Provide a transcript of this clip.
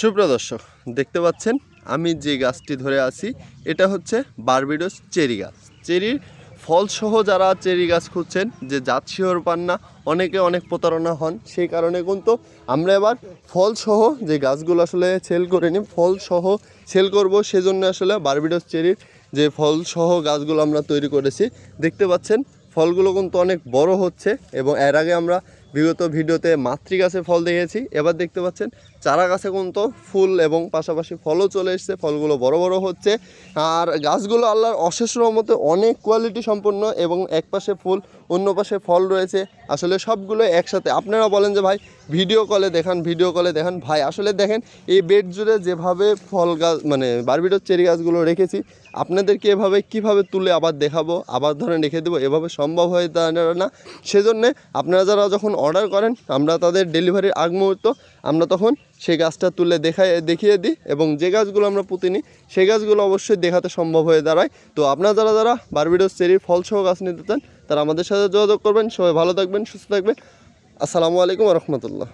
সুপ্রিয় দর্শক, দেখতে পাচ্ছেন, আমি যে গাছটি ধরে আছি, এটা হচ্ছে বারবিডোস চেরি গাছ। চেরির ফলসহ যারা চেরি গাছ খুঁজছেন, যে জাত শিহর পান না, অনেকে অনেক প্রতারণা হন, সেই কারণে কিন্তু আমরা এবার ফলসহ যে গাছগুলো আসলে সেল করে নিই, ফলসহ সেল করব, সেজন্য আসলে বারবিডোস চেরির যে ফলসহ গাছগুলো আমরা তৈরি করেছি, দেখতে পাচ্ছেন, ফলগুলো কিন্তু অনেক বড় হচ্ছে এবং এর আগে আমরা বিগত ভিডিওতে মাতৃ গাছে ফল দেখেছি। এবার দেখতে পাচ্ছেন, চারা গাছে কিন্তু ফুল এবং পাশাপাশি ফলও চলে এসছে। ফলগুলো বড় বড় হচ্ছে। আর গাছগুলো আল্লাহর অশেষ রহমতে অনেক কোয়ালিটি সম্পন্ন এবং এক পাশে ফুল, অন্য পাশে ফল রয়েছে। আসলে সবগুলো একসাথে। আপনারা বলেন যে, ভাই ভিডিও কলে দেখান ভিডিও কলে দেখান। ভাই, আসলে দেখেন, এই বেড জুড়ে যেভাবে ফল গাছ মানে বারবিটোর চেরি গাছগুলো রেখেছি, আপনাদেরকে এভাবে কীভাবে তুলে আবার দেখাবো, আবার ধরে রেখে দেবো, এভাবে সম্ভব হয়ে দাঁড়ানো না। সেজন্যে আপনারা যারা যখন অর্ডার করেন, আমরা তাদের ডেলিভারির আগ মুহূর্ত আমরা তখন সেই গাছটা তুলে দেখাই, দেখিয়ে দিই এবং যে গাছগুলো আমরা পুঁতে নিই, সেই গাছগুলো অবশ্যই দেখাতে সম্ভব হয়ে দাঁড়ায়। তো আপনারা যারা যারা বারবিডোস চেরির ফলসহ গাছ নিতে চান, তারা আমাদের সাথে যোগাযোগ করবেন। সবাই ভালো থাকবেন, সুস্থ থাকবেন। আসসালামু আলাইকুম রহমতুল্লাহ।